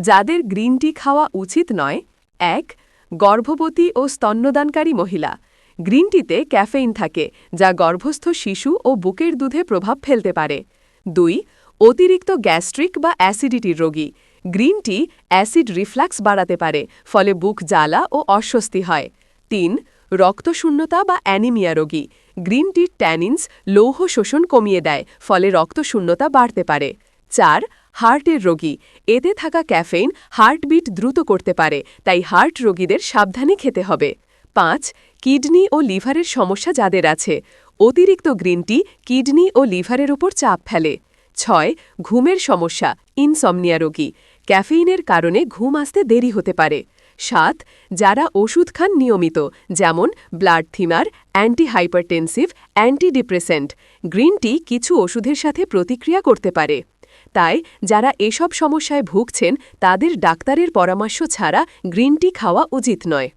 যাদের green tea খাওয়া উচিত নয়, এক, গর্ভবতী ও স্তন্যদানকারী মহিলা। গ্রিন টিতে ক্যাফেইন থাকে, যা গর্ভস্থ শিশু ও বুকের দুধে প্রভাব ফেলতে পারে। দুই, অতিরিক্ত গ্যাস্ট্রিক বা অ্যাসিডিটির রোগী। গ্রিন টি অ্যাসিড রিফ্লাক্স বাড়াতে পারে, ফলে বুক জ্বালা ও অস্বস্তি হয়। তিন, রক্তশূন্যতা বা অ্যানিমিয়া রোগী। গ্রিন টির ট্যানিনস লৌহ শোষণ কমিয়ে দেয়, ফলে রক্তশূন্যতা বাড়তে পারে। চার হার্টের রোগী। এতে থাকা ক্যাফেইন হার্টবিট দ্রুত করতে পারে, তাই হার্ট রোগীদের সাবধানে খেতে হবে। পাঁচ, কিডনি ও লিভারের সমস্যা যাদের আছে, অতিরিক্ত গ্রিন টি কিডনি ও লিভারের উপর চাপ ফেলে। ছয়, ঘুমের সমস্যা, ইনসমনিয়া রোগী। ক্যাফেইনের কারণে ঘুম আসতে দেরি হতে পারে। সাত, যারা ওষুধ খান নিয়মিত, যেমন blood thinner anti hypertensive antidepressant. Green tea কিছু ওষুধের সাথে প্রতিক্রিয়া করতে পারে। তাই যারা এসব সমস্যায় ভুগছেন তাদের ডাক্তারের পরামর্শ ছাড়া গ্রিন টি খাওয়া উচিত নয়।